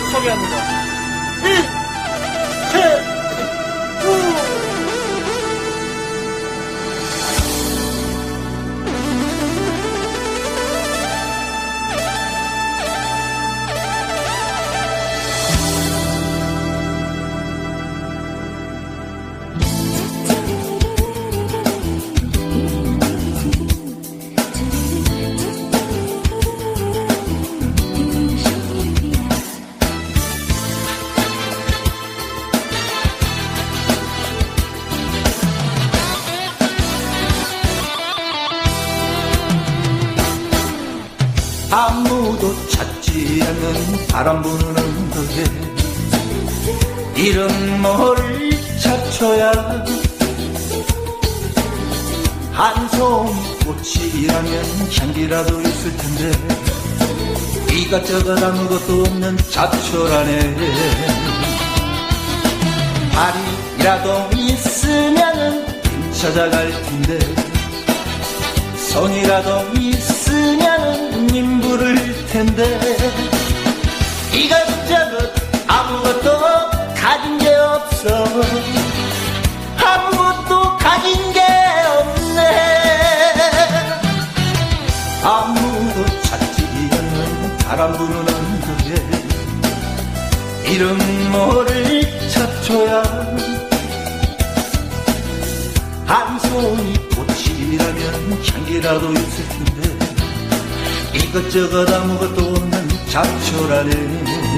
소개합니다. 아무도 찾지 않는 바람 부는 언덕에 이런 뭐를 찾쳐야 한송 꽃이라면 향기라도 있을 텐데 이것저것 아무것도 없는 잡초라네. 발이라도 있으면은 찾아갈 텐데 손이라도 있으면 님 부를 텐데. 이것저것 아무것도 가진 게 없어. 아무것도 가진 게 없네. 아무도 찾지 않는 바람 부는 언덕에 이름 뭐를 찾줘야 한 송이 꽃이라면 향기라도 있을 텐데 이것저것 아무것도 없는 잡초라네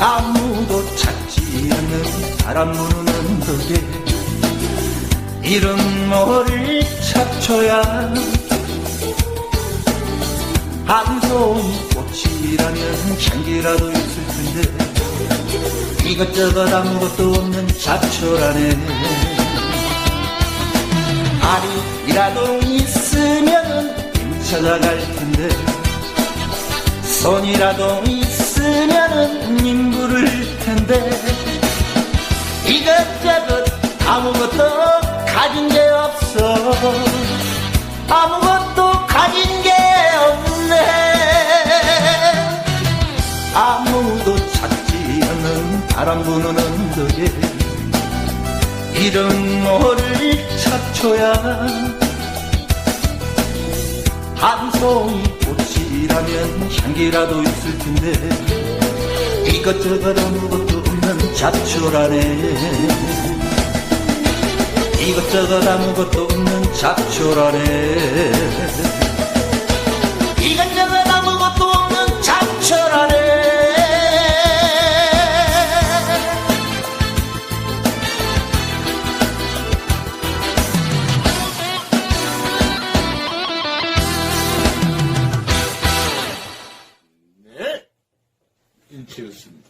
아무도 찾지 않는 바람 부는 언덕에 이런 뭐를 찾쳐야 한 송이 꽃이라면 향기라도 있을 텐데 이것저것 아무것도 없는 잡초라네 알이라도 있으면 찾아갈 텐데 손이라도 있으면 님부를 텐데 이것저것 아무것도 가진 게 없어. 아무것도 바람 부는 언덕에 이런 뭐를 찾쳐야 한 송이 꽃이라면 향기라도 있을 텐데 이것저것 아무것도 없는 잡초라네. 이것저것 아무것도 없는 잡초라네 intuition